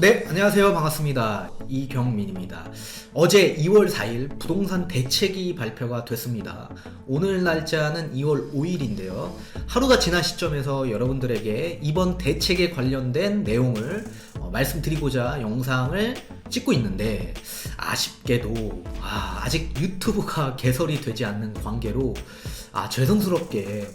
네, 안녕하세요. 반갑습니다. 이경민입니다. 어제 2월 4일 부동산 대책이 발표가 됐습니다. 오늘 날짜는 2월 5일인데요. 하루가 지난 시점에서 여러분들에게 이번 대책에 관련된 내용을 어, 말씀드리고자 영상을 찍고 있는데 아쉽게도 아, 아직 유튜브가 개설이 되지 않는 관계로 아, 죄송스럽게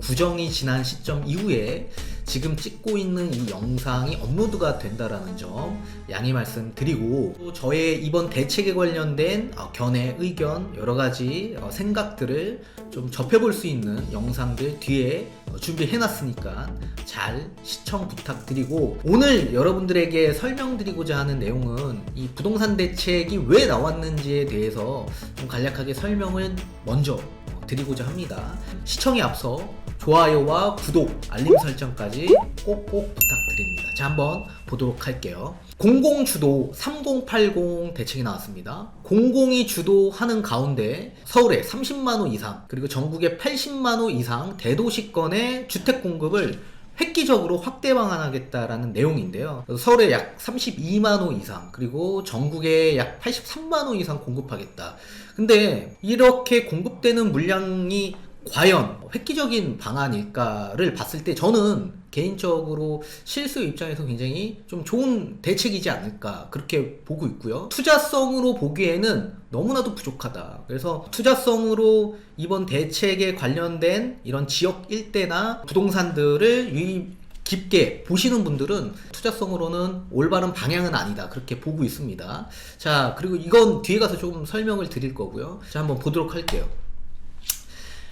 구정이 지난 시점 이후에 지금 찍고 있는 이 영상이 업로드가 된다라는 점 양해 말씀드리고 또 저의 이번 대책에 관련된 어, 견해, 의견 여러 가지 어, 생각들을 좀 접해볼 수 있는 영상들 뒤에 어, 준비해놨으니까 잘 시청 부탁드리고 오늘 여러분들에게 설명드리고자 하는 내용은 이 부동산 대책이 왜 나왔는지에 대해서 좀 간략하게 설명을 먼저 어, 드리고자 합니다. 시청에 앞서 좋아요와 구독, 알림 설정까지 꼭꼭 부탁드립니다. 자, 한번 보도록 할게요. 공공주도 3080 대책이 나왔습니다. 공공이 주도하는 가운데 서울에 30만호 이상, 그리고 전국에 80만호 이상 대도시권의 주택 공급을 획기적으로 확대 방안하겠다라는 내용인데요. 서울에 약 32만 호 이상, 그리고 전국에 약 83만 호 이상 공급하겠다. 근데 이렇게 공급되는 물량이 과연 획기적인 방안일까를 봤을 때 저는 개인적으로 실수 입장에서 굉장히 좀 좋은 대책이지 않을까 그렇게 보고 있고요. 투자성으로 보기에는 너무나도 부족하다. 그래서 투자성으로 이번 대책에 관련된 이런 지역 일대나 부동산들을 유입 깊게 보시는 분들은 투자성으로는 올바른 방향은 아니다. 그렇게 보고 있습니다. 자, 그리고 이건 뒤에 가서 조금 설명을 드릴 거고요. 자, 한번 보도록 할게요.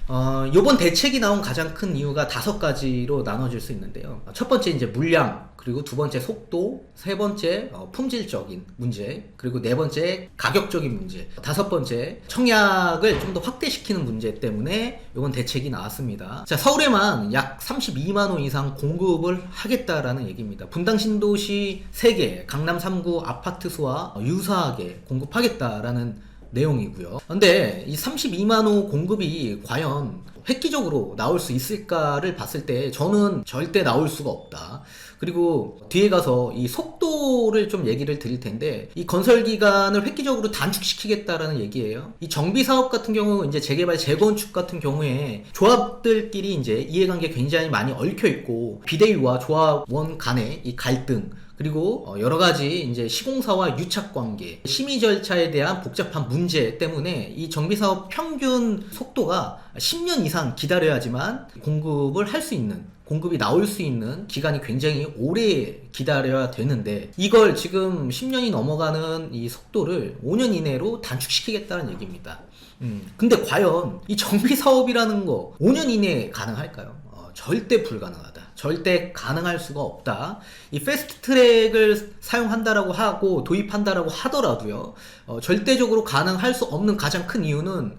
어, 요번 대책이 나온 가장 큰 이유가 다섯 가지로 나눠질 수 있는데요. 첫 번째 이제 물량, 그리고 두 번째 속도, 세 번째 어, 품질적인 문제, 그리고 네 번째 가격적인 문제, 다섯 번째 청약을 좀 더 확대시키는 문제 때문에 요번 대책이 나왔습니다. 자, 서울에만 약 32만 호 이상 공급을 하겠다라는 얘기입니다. 분당 신도시 3개, 강남 3구 아파트 수와 유사하게 공급하겠다라는 내용이고요. 근데 이 32만 호 공급이 과연 획기적으로 나올 수 있을까를 봤을 때 저는 절대 나올 수가 없다. 그리고 뒤에 가서 이 속도를 좀 얘기를 드릴 텐데 이 건설 기간을 획기적으로 단축시키겠다라는 얘기예요. 이 정비 사업 같은 경우 이제 재개발 재건축 같은 경우에 조합들끼리 이제 이해관계 굉장히 많이 얽혀 있고 비대위와 조합원 간의 이 갈등 그리고 어, 여러 가지 이제 시공사와 유착 관계, 심의 절차에 대한 복잡한 문제 때문에 이 정비 사업 평균 속도가 10년 이상 기다려야지만 공급을 할 수 있는 공급이 나올 수 있는 기간이 굉장히 오래 기다려야 되는데 이걸 지금 10년이 넘어가는 이 속도를 5년 이내로 단축시키겠다는 얘기입니다. 음, 근데 과연 이 정비 사업이라는 거 5년 이내에 가능할까요? 어, 절대 불가능하다. 절대 가능할 수가 없다. 이 패스트 트랙을 사용한다라고 하고 도입한다라고 하더라도요. 어, 절대적으로 가능할 수 없는 가장 큰 이유는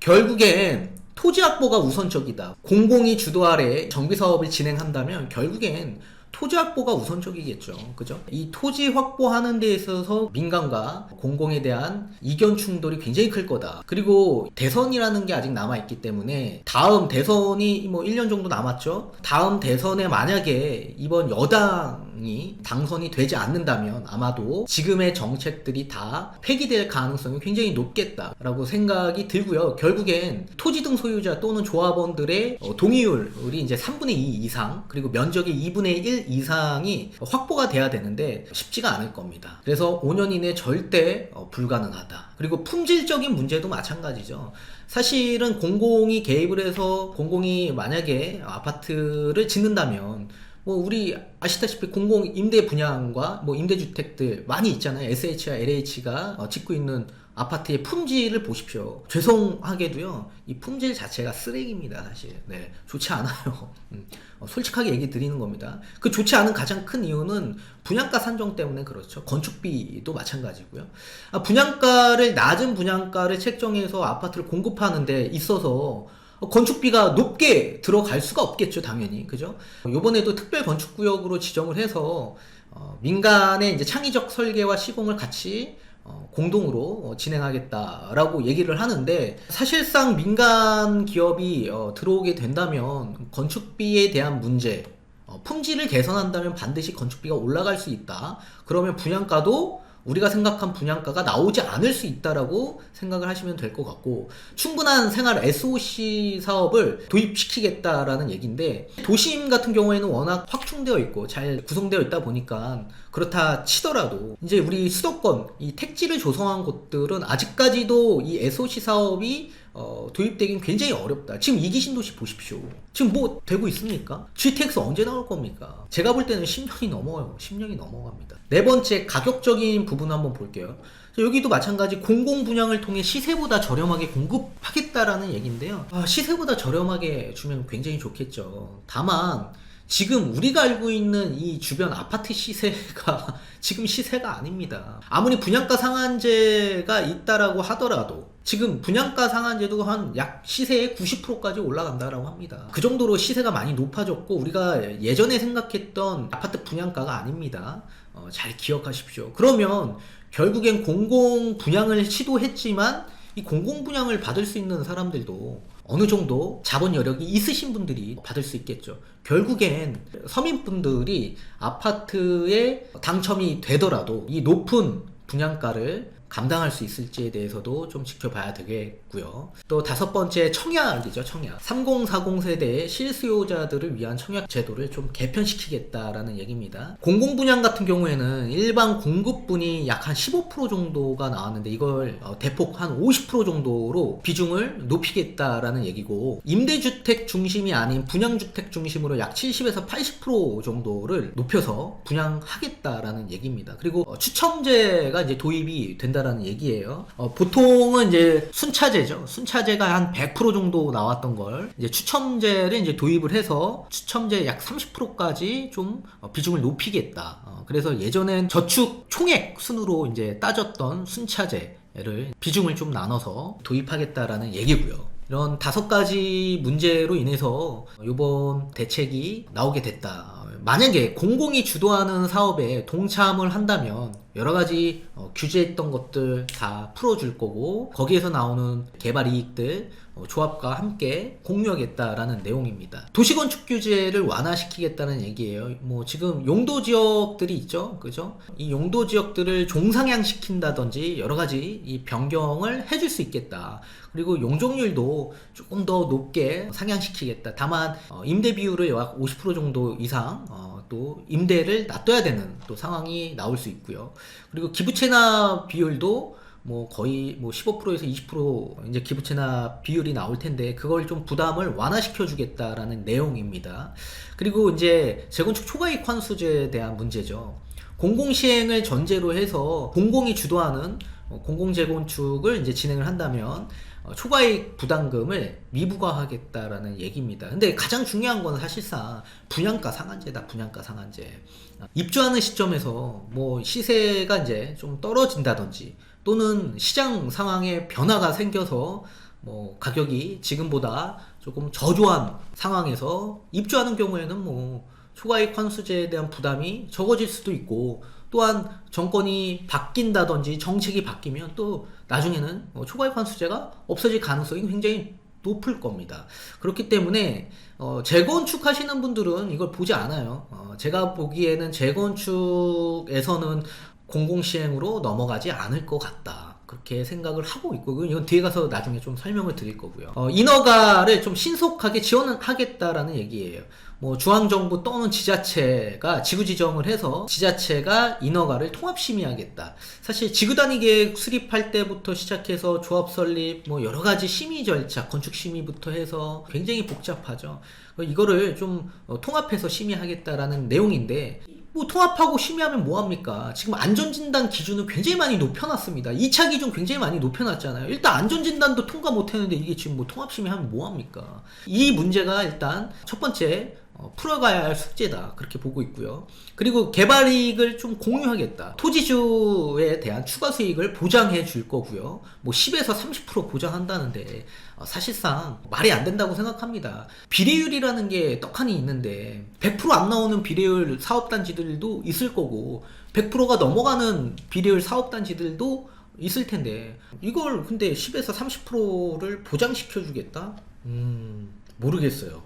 결국엔 토지 확보가 우선적이다. 공공이 주도 아래 정비 사업을 진행한다면 결국엔 토지 확보가 우선적이겠죠. 그죠? 이 토지 확보하는 데 있어서 민간과 공공에 대한 이견 충돌이 굉장히 클 거다. 그리고 대선이라는 게 아직 남아있기 때문에 다음 대선이 뭐 1년 정도 남았죠. 다음 대선에 만약에 이번 여당이 당선이 되지 않는다면 아마도 지금의 정책들이 다 폐기될 가능성이 굉장히 높겠다라고 생각이 들고요. 결국엔 토지 등 소유자 또는 조합원들의 어, 동의율이 이제 3분의 2 이상 그리고 면적의 2분의 1 이상이 확보가 돼야 되는데 쉽지가 않을 겁니다. 그래서 5년 이내 절대 어, 불가능하다. 그리고 품질적인 문제도 마찬가지죠. 사실은 공공이 개입을 해서 공공이 만약에 아파트를 짓는다면 뭐 우리 아시다시피 공공 임대 분양과 뭐 임대주택들 많이 있잖아요. SH와 LH가 어, 짓고 있는 아파트의 품질을 보십시오. 죄송하게도요, 이 품질 자체가 쓰레기입니다, 사실. 네, 좋지 않아요. 음, 어, 솔직하게 얘기 드리는 겁니다. 그 좋지 않은 가장 큰 이유는 분양가 산정 때문에 그렇죠. 건축비도 마찬가지고요. 아, 분양가를 낮은 분양가를 책정해서 아파트를 공급하는 데 있어서 건축비가 높게 들어갈 수가 없겠죠, 당연히. 그죠? 요번에도 특별 건축구역으로 지정을 해서 어, 민간의 이제 창의적 설계와 시공을 같이 어, 공동으로 어, 진행하겠다라고 얘기를 하는데 사실상 민간 기업이 어, 들어오게 된다면 건축비에 대한 문제 어, 품질을 개선한다면 반드시 건축비가 올라갈 수 있다. 그러면 분양가도 우리가 생각한 분양가가 나오지 않을 수 있다라고 생각을 하시면 될 것 같고 충분한 생활 SOC 사업을 도입시키겠다라는 얘기인데 도심 같은 경우에는 워낙 확충되어 있고 잘 구성되어 있다 보니까 그렇다 치더라도 이제 우리 수도권 이 택지를 조성한 곳들은 아직까지도 이 SOC 사업이 어, 도입되긴 굉장히 어렵다. 지금 이기 신도시 보십시오. 지금 뭐 되고 있습니까? GTX 언제 나올 겁니까? 제가 볼 때는 10년이 넘어요. 10년이 넘어갑니다. 네 번째 가격적인 부분 한번 볼게요. 자, 여기도 마찬가지 공공 분양을 통해 시세보다 저렴하게 공급하겠다라는 얘기인데요. 아, 시세보다 저렴하게 주면 굉장히 좋겠죠. 다만 지금 우리가 알고 있는 이 주변 아파트 시세가 지금 시세가 아닙니다. 아무리 분양가 상한제가 있다라고 하더라도 지금 분양가 상한제도 한 약 시세의 90%까지 올라간다라고 합니다. 그 정도로 시세가 많이 높아졌고 우리가 예전에 생각했던 아파트 분양가가 아닙니다. 어, 잘 기억하십시오. 그러면 결국엔 공공 분양을 시도했지만 이 공공 분양을 받을 수 있는 사람들도 어느 정도 자본 여력이 있으신 분들이 받을 수 있겠죠. 결국엔 서민분들이 아파트에 당첨이 되더라도 이 높은 분양가를 감당할 수 있을지에 대해서도 좀 지켜봐야 되겠고요. 또 다섯 번째 청약이죠, 청약. 3040 세대의 실수요자들을 위한 청약 제도를 좀 개편시키겠다라는 얘기입니다. 공공 분양 같은 경우에는 일반 공급분이 약 한 15% 정도가 나왔는데 이걸 어, 대폭 한 50% 정도로 비중을 높이겠다라는 얘기고 임대주택 중심이 아닌 분양주택 중심으로 약 70에서 80% 정도를 높여서 분양하겠다라는 얘기입니다. 그리고 어, 추첨제가 이제 도입이 된다 라는 얘기예요. 어, 보통은 이제 순차제죠. 순차제가 한 100% 정도 나왔던 걸 이제 추첨제를 이제 도입을 해서 추첨제 약 30%까지 좀 어, 비중을 높이겠다. 어, 그래서 예전엔 저축 총액 순으로 이제 따졌던 순차제를 비중을 좀 나눠서 도입하겠다라는 얘기고요. 이런 다섯 가지 문제로 인해서 이번 대책이 나오게 됐다. 만약에 공공이 주도하는 사업에 동참을 한다면 여러 가지 어, 규제했던 것들 다 풀어줄 거고 거기에서 나오는 개발 이익들 어, 조합과 함께 공유하겠다라는 내용입니다. 도시건축 규제를 완화시키겠다는 얘기예요. 뭐 지금 용도 지역들이 있죠, 그죠? 이 용도 지역들을 종상향 시킨다든지 여러 가지 이 변경을 해줄 수 있겠다. 그리고 용적률도 조금 더 높게 상향시키겠다. 다만 어, 임대 비율을 약 50% 정도 이상 어, 또 임대를 놔둬야 되는 또 상황이 나올 수 있고요. 그리고 기부 체납 비율도 뭐 거의 뭐 15%에서 20% 이제 기부 체납 비율이 나올 텐데 그걸 좀 부담을 완화시켜 주겠다라는 내용입니다. 그리고 이제 재건축 초과이익 환수제에 대한 문제죠. 공공 시행을 전제로 해서 공공이 주도하는 어, 공공 재건축을 이제 진행을 한다면 어, 초과이익 부담금을 미부과하겠다라는 얘기입니다. 근데 가장 중요한 건 사실상 분양가 상한제다. 분양가 상한제. 어, 입주하는 시점에서 뭐 시세가 이제 좀 떨어진다든지 또는 시장 상황에 변화가 생겨서 뭐 가격이 지금보다 조금 저조한 상황에서 입주하는 경우에는 뭐 초과이익 환수제에 대한 부담이 적어질 수도 있고 또한 정권이 바뀐다든지 정책이 바뀌면 또 나중에는 뭐 초과이익 환수제가 없어질 가능성이 굉장히 높을 겁니다. 그렇기 때문에 어, 재건축 하시는 분들은 이걸 보지 않아요. 어, 제가 보기에는 재건축에서는 공공시행으로 넘어가지 않을 것 같다. 그렇게 생각을 하고 있고 이건 뒤에 가서 나중에 좀 설명을 드릴 거고요. 어, 인허가를 좀 신속하게 지원하겠다라는 얘기예요. 뭐 중앙정부 또는 지자체가 지구 지정을 해서 지자체가 인허가를 통합 심의하겠다. 사실 지구 단위 계획 수립할 때부터 시작해서 조합 설립 뭐 여러 가지 심의 절차, 건축 심의부터 해서 굉장히 복잡하죠. 이거를 좀 어, 통합해서 심의하겠다라는 내용인데 뭐 통합하고 심의하면 뭐합니까? 지금 안전진단 기준을 굉장히 많이 높여놨습니다. 2차 기준 굉장히 많이 높여놨잖아요. 일단 안전진단도 통과 못했는데 이게 지금 뭐 통합심의하면 뭐합니까? 이 문제가 일단 첫 번째 어, 풀어가야 할 숙제다 그렇게 보고 있고요. 그리고 개발 이익을 좀 공유하겠다. 토지주에 대한 추가 수익을 보장해 줄 거고요. 뭐 10에서 30% 보장한다는데 어, 사실상 말이 안 된다고 생각합니다. 비례율이라는 게 떡하니 있는데 100%안 나오는 비례율 사업단지들도 있을 거고 100%가 넘어가는 비례율 사업단지들도 있을 텐데 이걸 근데 10에서 30%를 보장시켜 주겠다? 음 모르겠어요.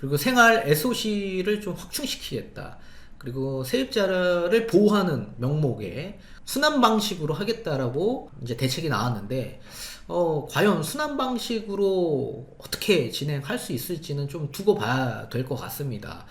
그리고 생활 SOC를 좀 확충시키겠다. 그리고 세입자를 보호하는 명목에 순환 방식으로 하겠다라고 이제 대책이 나왔는데 어, 과연 순환 방식으로 어떻게 진행할 수 있을지는 좀 두고 봐야 될 것 같습니다.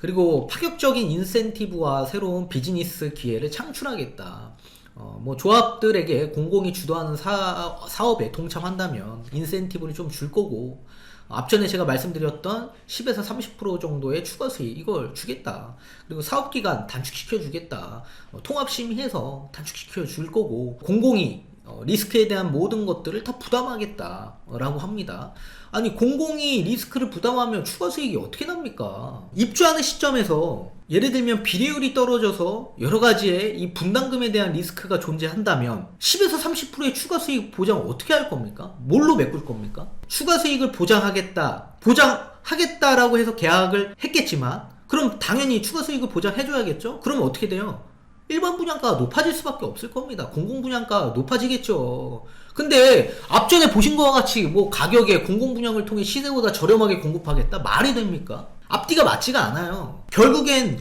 그리고 파격적인 인센티브와 새로운 비즈니스 기회를 창출하겠다. 어, 뭐 조합들에게 공공이 주도하는 사, 사업에 동참한다면 인센티브를 좀 줄 거고 앞전에 제가 말씀드렸던 10에서 30% 정도의 추가 수익 이걸 주겠다. 그리고 사업 기간 단축시켜 주겠다. 어, 통합 심의해서 단축시켜 줄 거고 공공이 어, 리스크에 대한 모든 것들을 다 부담하겠다라고 합니다. 아니 공공이 리스크를 부담하면 추가 수익이 어떻게 납니까? 입주하는 시점에서 예를 들면 비례율이 떨어져서 여러 가지의 이 분담금에 대한 리스크가 존재한다면 10에서 30%의 추가 수익 보장 어떻게 할 겁니까? 뭘로 메꿀 겁니까? 추가 수익을 보장하겠다, 보장하겠다라고 해서 계약을 했겠지만 그럼 당연히 추가 수익을 보장해줘야겠죠? 그러면 어떻게 돼요? 일반 분양가가 높아질 수밖에 없을 겁니다. 공공 분양가가 높아지겠죠. 근데 앞전에 보신 것과 같이 뭐 가격에 공공 분양을 통해 시세보다 저렴하게 공급하겠다 말이 됩니까? 앞뒤가 맞지가 않아요. 결국엔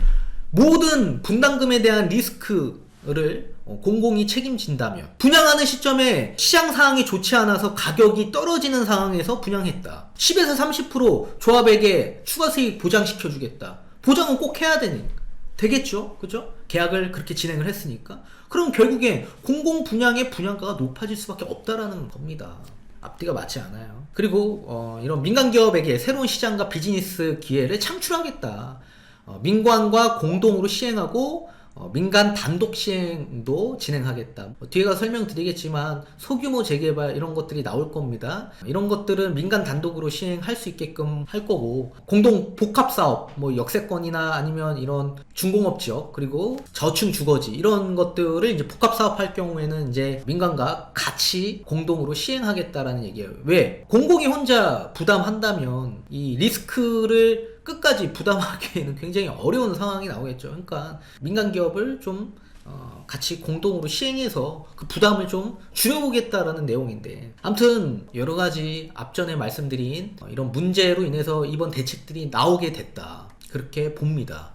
모든 분담금에 대한 리스크를 어, 공공이 책임진다면 분양하는 시점에 시장 상황이 좋지 않아서 가격이 떨어지는 상황에서 분양했다. 10에서 30% 조합에게 추가 수익 보장시켜 주겠다. 보장은 꼭 해야 되는 되겠죠? 그죠? 계약을 그렇게 진행을 했으니까. 그럼 결국에 공공 분양의 분양가가 높아질 수밖에 없다라는 겁니다. 앞뒤가 맞지 않아요. 그리고 어, 이런 민간 기업에게 새로운 시장과 비즈니스 기회를 창출하겠다. 어, 민관과 공동으로 시행하고 어, 민간 단독 시행도 진행하겠다. 뭐 뒤에 가 설명드리겠지만 소규모 재개발 이런 것들이 나올 겁니다. 이런 것들은 민간 단독으로 시행할 수 있게끔 할 거고 공동 복합 사업, 뭐 역세권이나 아니면 이런 중공업 지역 그리고 저층 주거지 이런 것들을 이제 복합 사업할 경우에는 이제 민간과 같이 공동으로 시행하겠다라는 얘기예요. 왜? 공공이 혼자 부담한다면 이 리스크를 끝까지 부담하기에는 굉장히 어려운 상황이 나오겠죠. 그러니까 민간 기업을 좀 어, 같이 공동으로 시행해서 그 부담을 좀 줄여보겠다라는 내용인데 아무튼 여러 가지 앞전에 말씀드린 어, 이런 문제로 인해서 이번 대책들이 나오게 됐다 그렇게 봅니다.